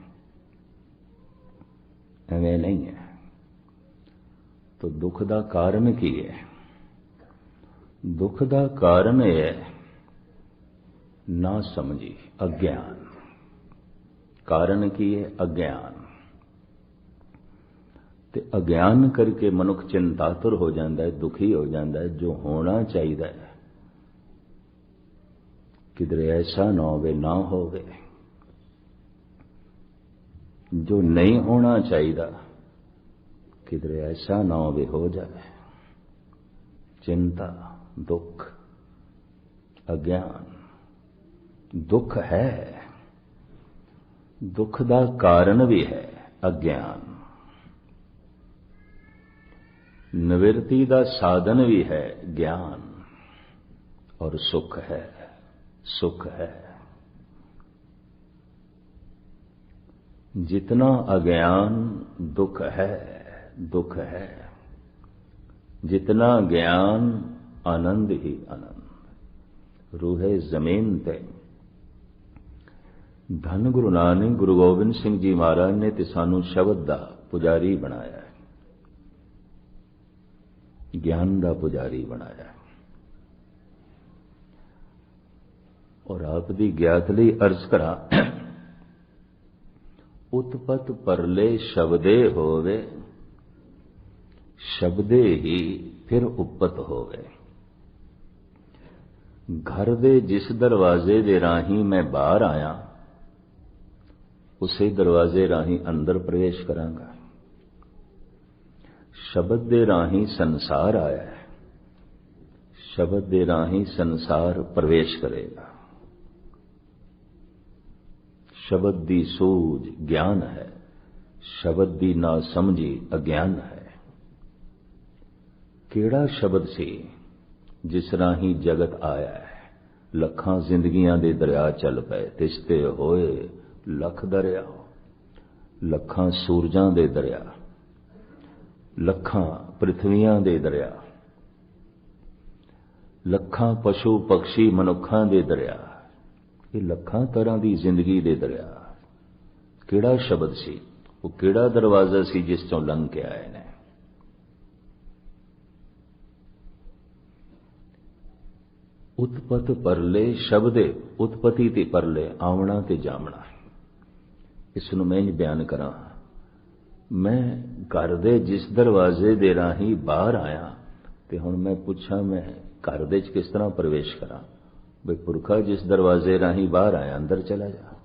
ਐਵੇਂ ਨਹੀਂ ਹੈ ਤਾਂ ਦੁੱਖ ਦਾ ਕਾਰਨ ਕੀ ਹੈ ਦੁੱਖ ਦਾ ਕਾਰਨ ਹੈ ਨਾ ਸਮਝੀ ਅਗਿਆਨ ਕਾਰਨ ਕੀ ਹੈ ਅਗਿਆਨ ਤੇ ਅਗਿਆਨ ਕਰਕੇ ਮਨੁੱਖ ਚਿੰਤਾਤੁਰ ਹੋ ਜਾਂਦਾ ਹੈ, ਦੁਖੀ ਹੋ ਜਾਂਦਾ ਹੈ, ਜੋ ਹੋਣਾ ਚਾਹੀਦਾ ਹੈ। ਕਿਧਰੇ ਐਸਾ ਨਾ ਹੋਵੇ ਨਾ ਹੋਵੇ। ਜੋ ਨਹੀਂ ਹੋਣਾ ਚਾਹੀਦਾ, ਕਿਧਰੇ ਐਸਾ ਨਾ ਹੋਵੇ, ਹੋ ਜਾਵੇ। ਚਿੰਤਾ, ਦੁੱਖ, ਅਗਿਆਨ, ਦੁੱਖ ਹੈ। ਦੁੱਖ ਦਾ ਕਾਰਨ ਵੀ ਹੈ, ਅਗਿਆਨ। ਨਿਵਰਤੀ ਦਾ ਸਾਧਨ ਵੀ ਹੈ ਗਿਆਨ ਔਰ ਸੁਖ ਹੈ ਸੁਖ ਹੈ जितना अज्ञान दुख है दुख है जितना ज्ञान आनंद ही आनंद रूहे जमीन ते ਧੰਨ ਗੁਰੂ ਨਾਨਕ ਗੁਰੂ ਗੋਬਿੰਦ ਸਿੰਘ ਜੀ ਮਹਾਰਾਜ ਨੇ ਤੇ ਸਾਨੂੰ ਸ਼ਬਦ ਦਾ ਪੁਜਾਰੀ ਬਣਾਇਆ ਹੈ ਗਿਆਨ ਦਾ ਪੁਜਾਰੀ ਬਣਾਇਆ ਹੈ ਔਰ ਆਪ ਦੀ ਗਿਆਤ ਲਈ ਅਰਜ਼ ਕਰਾਂ ਉਤਪਤ ਪਰਲੇ ਸ਼ਬਦੇ ਹੋਵੇ ਸ਼ਬਦੇ ਹੀ ਫਿਰ ਉਪਤ ਹੋਵੇ ਘਰ ਦੇ ਜਿਸ ਦਰਵਾਜ਼ੇ ਦੇ ਰਾਹੀਂ ਮੈਂ ਬਾਹਰ ਆਇਆ ਉਸੇ ਦਰਵਾਜ਼ੇ ਰਾਹੀਂ ਅੰਦਰ ਪ੍ਰਵੇਸ਼ ਕਰਾਂਗਾ ਸ਼ਬਦ ਦੇ ਰਾਹੀਂ ਸੰਸਾਰ ਆਇਆ ਹੈ। ਸ਼ਬਦ ਦੇ ਰਾਹੀਂ ਸੰਸਾਰ ਪ੍ਰਵੇਸ਼ ਕਰੇਗਾ। ਸ਼ਬਦ ਦੀ ਸੂਝ ਗਿਆਨ ਹੈ। ਸ਼ਬਦ ਦੀ ਨਾ ਸਮਝੀ ਅਗਿਆਨ ਹੈ। ਕਿਹੜਾ ਸ਼ਬਦ ਸੀ ਜਿਸ ਰਾਹੀਂ ਜਗਤ ਆਇਆ ਹੈ? ਲੱਖਾਂ ਜ਼ਿੰਦਗੀਆਂ ਦੇ ਦਰਿਆ ਚੱਲ ਪਏ, ਤਿਸਤੇ ਹੋਏ, ਲੱਖ ਦਰਿਆ। ਲੱਖਾਂ ਸੂਰਜਾਂ ਦੇ ਦਰਿਆ। ਲੱਖਾਂ ਪ੍ਰithviਆਂ ਦੇ ਦਰਿਆ। ਲੱਖਾਂ ਪਸ਼ੂ ਪਕਸ਼ੀ ਮਨੁੱਖਾਂ ਦੇ ਦਰਿਆ। ਇਹ ਲੱਖਾਂ ਤਰ੍ਹਾਂ ਦੀ ਜ਼ਿੰਦਗੀ ਦੇ ਦਰਿਆ। ਕਿਹੜਾ ਸ਼ਬਦ ਸੀ? ਉਹ ਕਿਹੜਾ ਦਰਵਾਜ਼ਾ ਸੀ ਜਿਸ ਤੋਂ ਲੰਘ ਕੇ ਆਏ ਨੇ? ਉਤਪਤ ਪਰਲੇ ਸ਼ਬਦੇ, ਉਤਪਤੀ ਤੇ ਪਰਲੇ ਆਵਣਾ ਤੇ ਜਾਮਣਾ ਇਸ ਨੂੰ ਮੈਂ ਬਿਆਨ ਕਰਾਂ। ਮੈਂ ਘਰ ਦੇ ਜਿਸ ਦਰਵਾਜ਼ੇ ਦੇ ਰਾਹੀਂ ਬਾਹਰ ਆਇਆ ਤੇ ਹੁਣ ਮੈਂ ਪੁੱਛਾਂ ਮੈਂ ਘਰ ਦੇ ਚ ਕਿਸ ਤਰ੍ਹਾਂ ਪ੍ਰਵੇਸ਼ ਕਰਾਂ ਬਈ ਪੁਰਖਾ ਜਿਸ ਦਰਵਾਜ਼ੇ ਰਾਹੀਂ ਬਾਹਰ ਆਇਆ ਅੰਦਰ ਚਲਾ ਜਾ